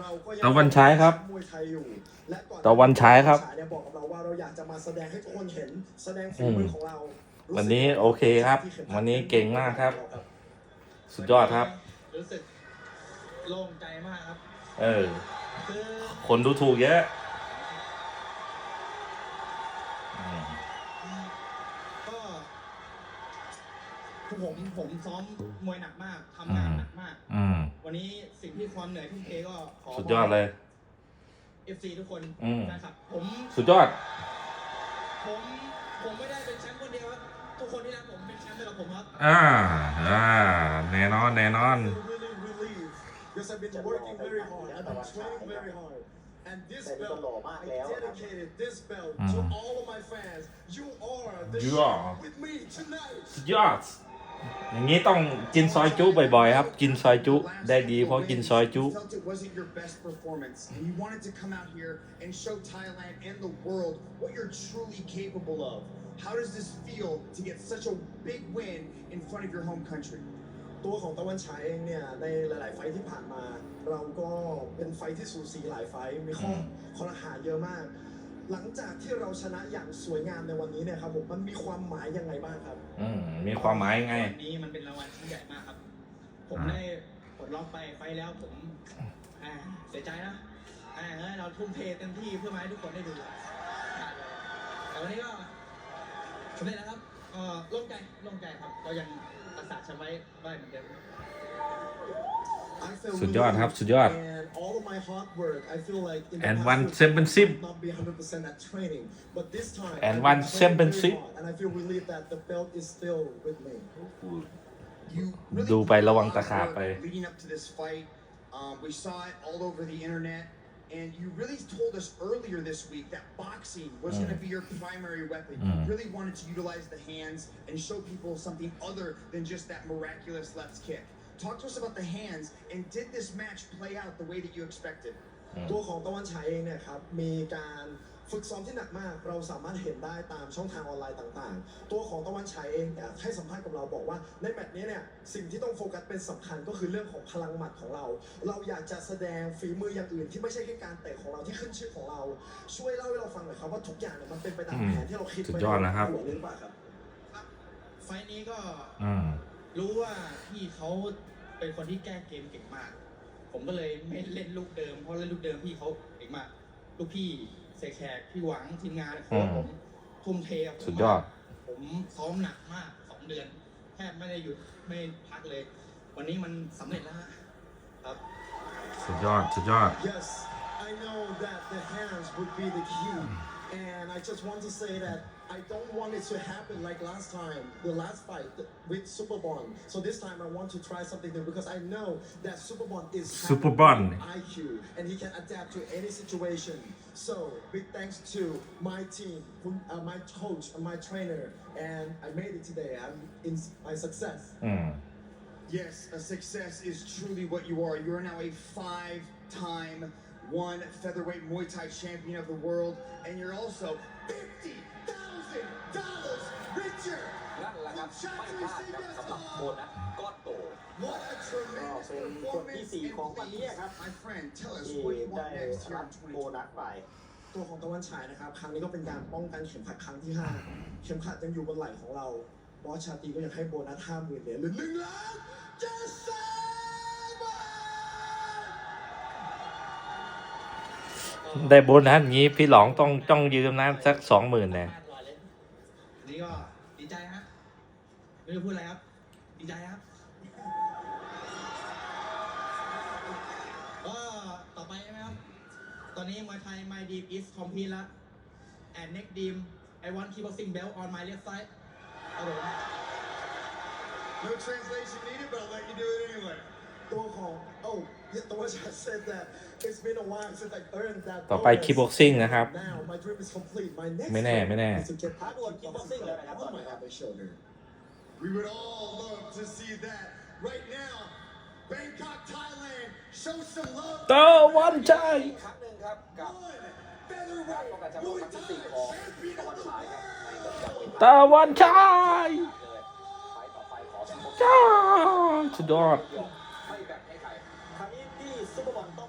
เราก็ยังตะวันฉายครับมวยไทยอยู่และก่อนตะวันฉายครับตะวันฉายเนี่ยบอกกับเราว่าเราอยากจะมาแสดงให้ทุกคนเห็นแสดงฝีมือของเราวันนี้โอเคครับ วันนี้เก่งมากครับ สุดยอดครับรู้สึกโล่งใจมากครับเออคือคนดูถูกเยอะอืมก็คือผมผมซ้อมมวยหนักมากทำงานหนักมากอืม วันนี้สิ่งที่ความเหนื่อยทุ่มเทก็ขอสุดยอดเลยเอฟซีทุกคนอืม นะครับผมสุดยอด ผมผมไม่ได้เป็นแชมป์คนเดียวครับทุกคนที่รักผมเป็นแชมป์ไปกับผมครับ อ่า อ่า แน่นอน แน่นอน really relieved because I've been working very hard I've been training very hard and this แต่นี่ก็ belt หล่อมาก I แล้วครับ dedicated this belt to all of my fans you are the You champ are. with me tonight สุดยอด อย่างนี้ต้องกินซอยจุบ่อยๆครับ กินซอยจุได้ดีเพราะกินซอยจุ You felt it wasn't your best performance, and you wanted to come out here and show Thailand and the world what you're truly capable of. How does this feel to get such a big win in front of your home country? ตัวของตะวันฉายเองเนี่ยในหลาย ๆ ไฟท์ที่ผ่านมา เราก็เป็นไฟท์ที่สูสีหลายไฟท์มีข้ออืมข้อรหาเยอะมาก หลังจากที่เราชนะอย่างสวยงามในวันนี้เนี่ยครับผมมันมีความหมายยังไงบ้างครับ อืมมีความหมายไง วันนี้มันเป็นรางวัลที่ใหญ่มากครับ ผมอ่าได้ปลดล็อกไปไฟล์แล้วผมอ่าเสียใจนะอ่าเฮ้ยเราทุ่มเทเต็มที่เพื่อมาให้ทุกคนได้ดูแต่วันนี้ก็สำเร็จแล้วครับก็โล่งใจโล่งใจครับ เรายังรักษาแชมป์ไว้ได้เหมือนเดิม I feel สุดยอดครับ สุดยอด And all of my hard work, I feel like in the And past one few championship. times, not be 100% at training, but this time And I've one been training very championship. hard, and I feel relieved that the belt is still with me. You ดูไประวังตะขาบไป leading up to this fight. Um, we saw it all over the internet. And you really told us earlier this week that boxing was Mm. going to be your primary weapon. Mm. You really wanted to utilize the hands and show people something other than just that miraculous left kick. Talk to us about the hands and did this match play out the way that you expected? ตัวของตะวันฉายเองเนี่ยครับมีการฝึกซ้อมที่หนักมาก เราสามารถเห็นได้ตามช่องทางออนไลน์ต่างๆ ตัวของตะวันฉายเองเนี่ยให้สัมภาษณ์กับเราบอกว่าในแมตช์นี้เนี่ยสิ่งที่ต้องโฟกัสเป็นสำคัญก็คือเรื่องของพลังหมัดของเรา เราอยากจะแสดงฝีมืออย่างอื่น ที่ไม่ใช่แค่การเตะของเราที่ขึ้นชื่อของเรา ช่วยเล่าให้เราฟังหน่อยครับว่าทุกอย่างเนี่ยมันเป็นไปตามแผนที่เราคิดสุดไว้ยอดนะครับหัวหรือเปล่าครับไฟล์นี้ก็อืม รู้ว่าพี่เขาเป็นคนที่แก้เกมเก่งมาก ผมก็เลยไม่เล่นลูกเดิมเพราะเล่นลูกเดิมพี่เขาเก่งมากลูกพี่เสกแขกพี่หวังทีมงานโค้ชผมทุ่มเทกับผมสุดยอด ผมซ้อมหนักมากสองเดือนแทบไม่ได้หยุดไม่พักเลย วันนี้มันสำเร็จแล้วฮะครับ สุดยอด สุดยอด Yes, I know that the hands would be the key. And I just want to say that I don't want it to happen like last time, the last fight with Superbond. So this time I want to try something new because I know that Superbond is Superbond. IQ and he can adapt to any situation. So big thanks to my team, uh, my coach, and my trainer, and I made it today. I'm in my success. อืม Yes, a success is truly what you are. You are now a five-time one featherweight Muay Thai champion of the world, and you're also fifty thousand dollars richer. นั่นแหละครับไม่พลาดครับสำหรับโบนัสก้อนโต What a tremendous เป็นคนที่ performance สี่ของวันนี้ครับ My friend, tell us ที่ what you ได้ want next here รับ in โบนัสไป ตัวของตะวันฉายนะครับ ครั้งนี้ก็เป็นการป้องกันเข็มขัดครั้งที่ 5 เข็มขัดยังอยู่บนไหล่ของเราบอสชาตรีก็ยังให้โบนัสห้าหมื่นเหรียญหรือหนึ่งล้านเจ็ดแสน ได้โบนัสงี้ พี่หลองต้องต้องยืมนะสักสองหมื่นเลยแปดร้อยเลยวันนี้ก็ดีใจฮะไม่รู้พูดอะไรครับดีใจครับก็ต่อไปใช่ไหมครับ ตอนนี้มวยไทย My Deep is complete แล้ว and next team I want kickboxing belt on my left side ครับผม No translation needed, but I'll let you do it anyway. ตัวของ oh yeah, ตัวฉัน said that it's been a while since I earned that ต่อไป bonus. kickboxing นะครับ Now my dream is complete. My next ไม่แน่ dream ไม่แน่ is to get ท้าดวล kickboxing เลยนะครับตอน on นี้ my ครับ other shoulder. We would all love to see that right now. Bangkok, Thailand, show some love. ตะวันฉายอีกครั้งหนึ่งครับกับ One การป้องกันแชมป์โลกครั้งที่สี่ของตะวันฉายครับในเมืองจังหวัดตะวันฉายเลยไฟต์ต่อไปขอชิงโบนัสจ้าสุดยอด ไม่แบ่